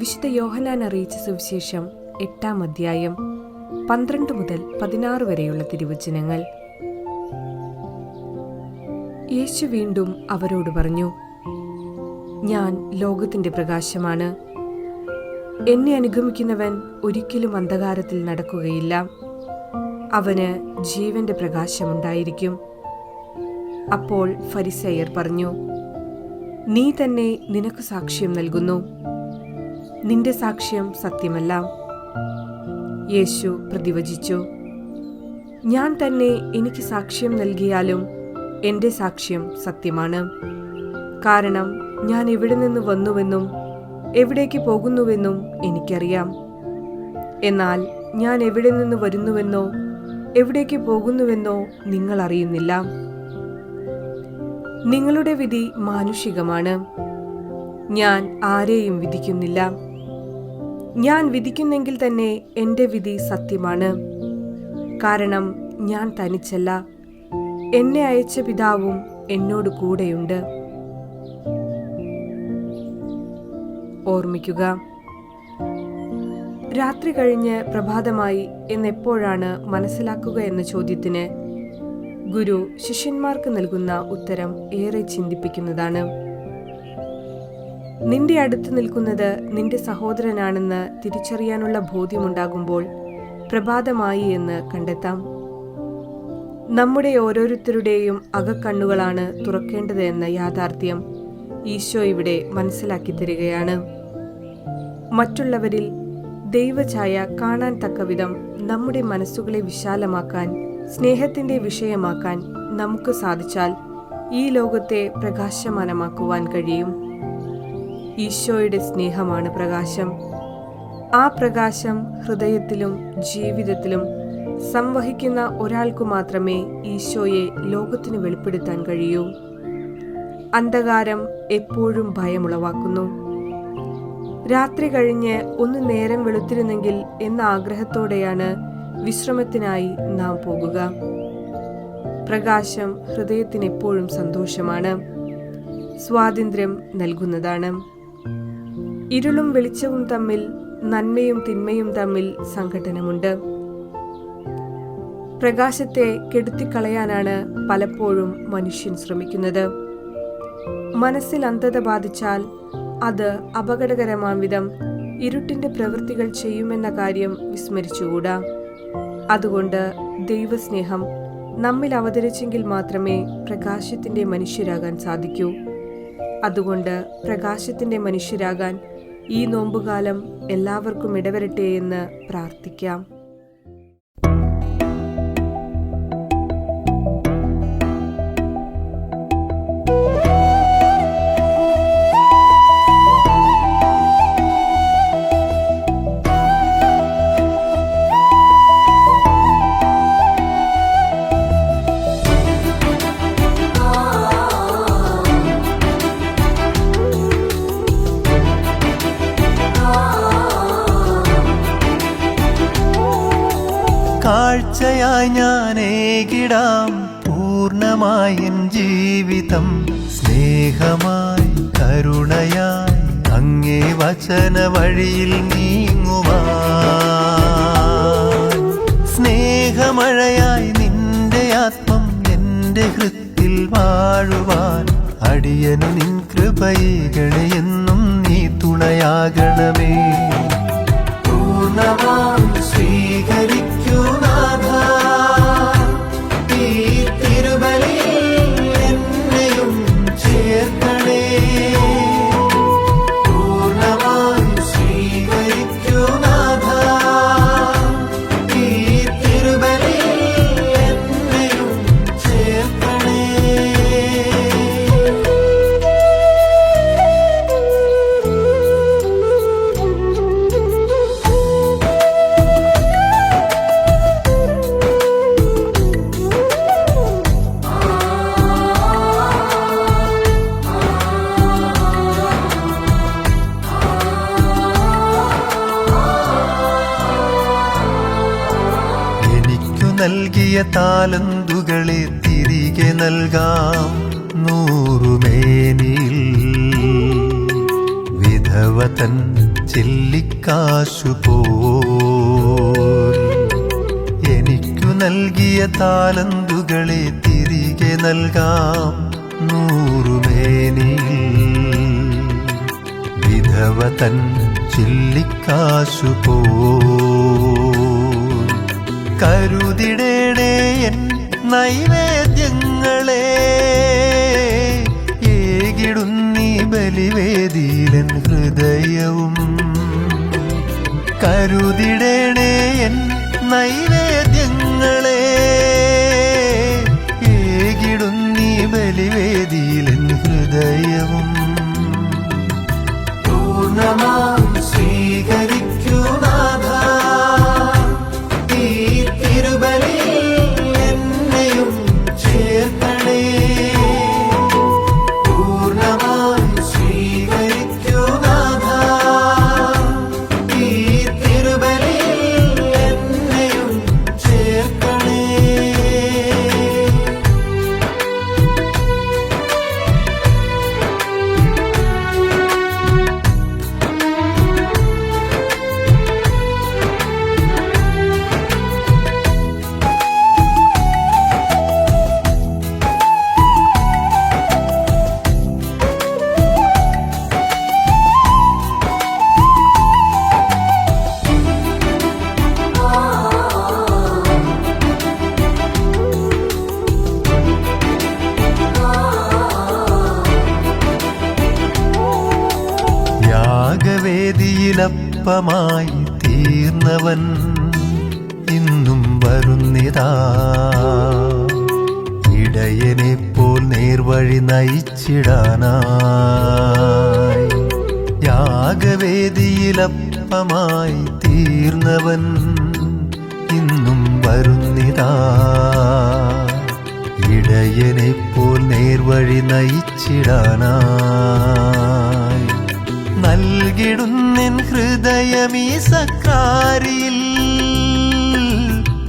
വിശുദ്ധ യോഹനാൻ അറിയിച്ച സുവിശേഷം എട്ടാം അധ്യായം പന്ത്രണ്ട് മുതൽ പതിനാറ് വരെയുള്ള തിരുവചനങ്ങൾ. യേശു വീണ്ടും അവരോട് പറഞ്ഞു ഞാൻ ലോകത്തിന്റെ പ്രകാശമാണ്. എന്നെ അനുഗമിക്കുന്നവൻ ഒരിക്കലും അന്ധകാരത്തിൽ നടക്കുകയില്ല. അവന് ജീവന്റെ പ്രകാശമുണ്ടായിരിക്കും. അപ്പോൾ ഫരിസയർ പറഞ്ഞു നീ തന്നെ നിനക്ക് സാക്ഷ്യം നൽകുന്നു. നിന്റെ സാക്ഷ്യം സത്യമല്ല. യേശു പ്രതിവചിച്ചു ഞാൻ തന്നെ എനിക്ക് സാക്ഷ്യം നൽകിയാലും എന്റെ സാക്ഷ്യം സത്യമാണ്. കാരണം ഞാൻ എവിടെ നിന്ന് വന്നുവെന്നും എവിടേക്ക് പോകുന്നുവെന്നും എനിക്കറിയാം. എന്നാൽ ഞാൻ എവിടെ നിന്ന് വരുന്നുവെന്നോ എവിടേക്ക് പോകുന്നുവെന്നോ നിങ്ങൾ അറിയുന്നില്ല. നിങ്ങളുടെ വിധി മാനുഷികമാണ്. ഞാൻ ആരെയും വിധിക്കുന്നില്ല. ഞാൻ വിധിക്കുന്നെങ്കിൽ തന്നെ എന്റെ വിധി സത്യമാണ്. കാരണം ഞാൻ തനിച്ചല്ല. എന്നെ അയച്ച പിതാവും എന്നോട് കൂടെയുണ്ട്. ഓർമ്മിക്കുക. രാത്രി കഴിഞ്ഞ് പ്രഭാതമായി എന്നെപ്പോഴാണ് മനസ്സിലാക്കുക എന്ന ചോദ്യത്തിന് ഗുരു ശിഷ്യന്മാർക്ക് നൽകുന്ന ഉത്തരം ഏറെ ചിന്തിപ്പിക്കുന്നതാണ്. നിന്റെ അടുത്ത് നിൽക്കുന്നത് നിന്റെ സഹോദരനാണെന്ന് തിരിച്ചറിയാനുള്ള ബോധ്യമുണ്ടാകുമ്പോൾ പ്രഭാതമായി എന്ന് കണ്ടെത്താം. നമ്മുടെ ഓരോരുത്തരുടെയും അകക്കണ്ണുകളാണ് തുറക്കേണ്ടത് എന്ന യാഥാർത്ഥ്യം ഈശോ ഇവിടെ മനസ്സിലാക്കി തരികയാണ്. മറ്റുള്ളവരിൽ ദൈവഛായ കാണാൻ തക്കവിധം നമ്മുടെ മനസ്സുകളെ വിശാലമാക്കാൻ സ്നേഹത്തിന്റെ വിഷയമാക്കാൻ നമുക്ക് സാധിച്ചാൽ ഈ ലോകത്തെ പ്രകാശമാനമാക്കുവാൻ കഴിയും. ഈശോയുടെ സ്നേഹമാണ് പ്രകാശം. ആ പ്രകാശം ഹൃദയത്തിലും ജീവിതത്തിലും സംവഹിക്കുന്ന ഒരാൾക്കു മാത്രമേ ഈശോയെ ലോകത്തിന് വെളിപ്പെടുത്താൻ കഴിയൂ. അന്ധകാരം എപ്പോഴും ഭയമുളവാക്കുന്നു. രാത്രി കഴിഞ്ഞ് ഒന്ന് നേരം വെളുത്തിരുന്നെങ്കിൽ എന്ന ആഗ്രഹത്തോടെയാണ് വിശ്രമത്തിനായി നാം പോകുക. പ്രകാശം ഹൃദയത്തിന് എപ്പോഴും സന്തോഷമാണ്. സ്വാതന്ത്ര്യം നൽകുന്നതാണ്. ഇരുളും വെളിച്ചവും തമ്മിൽ നന്മയും തിന്മയും തമ്മിൽ സംഘടനമുണ്ട് പ്രകാശത്തെ കെടുത്തിക്കളയാനാണ് പലപ്പോഴും മനുഷ്യൻ ശ്രമിക്കുന്നത്. മനസ്സിൽ അന്ധത ബാധിച്ചാൽ അത് അപകടകരമാം വിധം ഇരുട്ടിന്റെ പ്രവൃത്തികൾ ചെയ്യുമെന്ന കാര്യം വിസ്മരിച്ചുകൂടാ. അതുകൊണ്ട് ദൈവസ്നേഹം നമ്മിൽ അവതരിച്ചെങ്കിൽ മാത്രമേ പ്രകാശത്തിന്റെ മനുഷ്യരാകാൻ സാധിക്കൂ. അതുകൊണ്ട് പ്രകാശത്തിന്റെ മനുഷ്യരാകാൻ ഈ നോമ്പുകാലം എല്ലാവർക്കും ഇടവരട്ടെ എന്ന് പ്രാർത്ഥിക്കാം. കാഴ്ചയായി ഞാൻ ഏകിടാം എൻ ജീവിതം. സ്നേഹമായി കരുണയായി അങ്ങേ വചന വഴിയിൽ നീങ്ങുവാൻ. സ്നേഹമഴയായി നിന്റെ ആത്മം എന്റെ ഹൃത്തിൽ വാഴുവാൻ. അടിയനു നിൻ കൃപൈകളെ എന്നും നീ തുണയാകണമേ. നൽകിയ താലന്തുകളെ തിരികെ നൽകാം. നൂറുമേനിൽ വിധ വിധവ തൻ ചെല്ലിക്കാശു എനിക്കു നൽകിയ താലന്തുകളെ തിരികെ നൽകാം. നൂറുമേനിയിൽ വിധവ തൻ ചില്ലിക്കാശു പോ കരുതിടേണേ എൻ നൈവേദ്യങ്ങളെ. ഏകിടുന്നീ ബലിവേദിയിലൻ ഹൃദയവും. കരുതിടേണേ എൻ നൈവേദ്യങ്ങളെ. ഏകിടുന്നീ ബലിവേദിയിലൻ ഹൃദയവും യാഗവേദിയിലപ്പമായി തീർന്നവൻ ഇന്നും വരുന്നിതാ. പോൽ നേർവഴി നയിച്ചിടാനായി. യാഗവേദിയിലപ്പമായി തീർന്നവൻ ഇന്നും വരുന്നിതാ. പോൽ നേർവഴി നയിച്ചിടാനായി. നൽകിടുന്നെൻ ഹൃദയമീ സക്കാരിൽ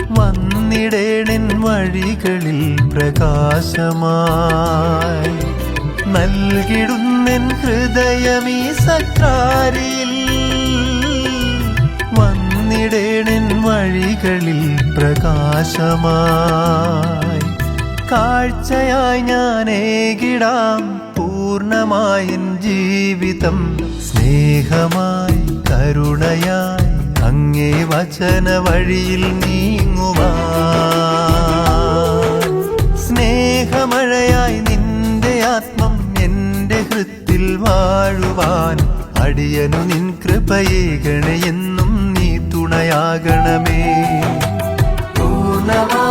വന്നിടേണിൻ വഴികളിൽ പ്രകാശമായി. നൽകിടുന്നെൻ ഹൃദയമീ സക്കാരിൽ വന്നിടേണിൻ വഴികളിൽ പ്രകാശമായി. കാഴ്ചയായി ഞാൻ ഏകിടാം പൂർണമായൻ ജീവിതം സ്നേഹമായി കരുണയായി അങ്ങേ വചന വഴിയിൽ നീങ്ങുവാൻ. സ്നേഹമഴയായി നിന്റെ ആത്മം എന്റെ ഹൃത്തിൽ വാഴുവാൻ. അടിയനു നിൻ കൃപയേകണയെന്നും നീ തുണയാകണമേ. പൂർണമായി സ്വീകരി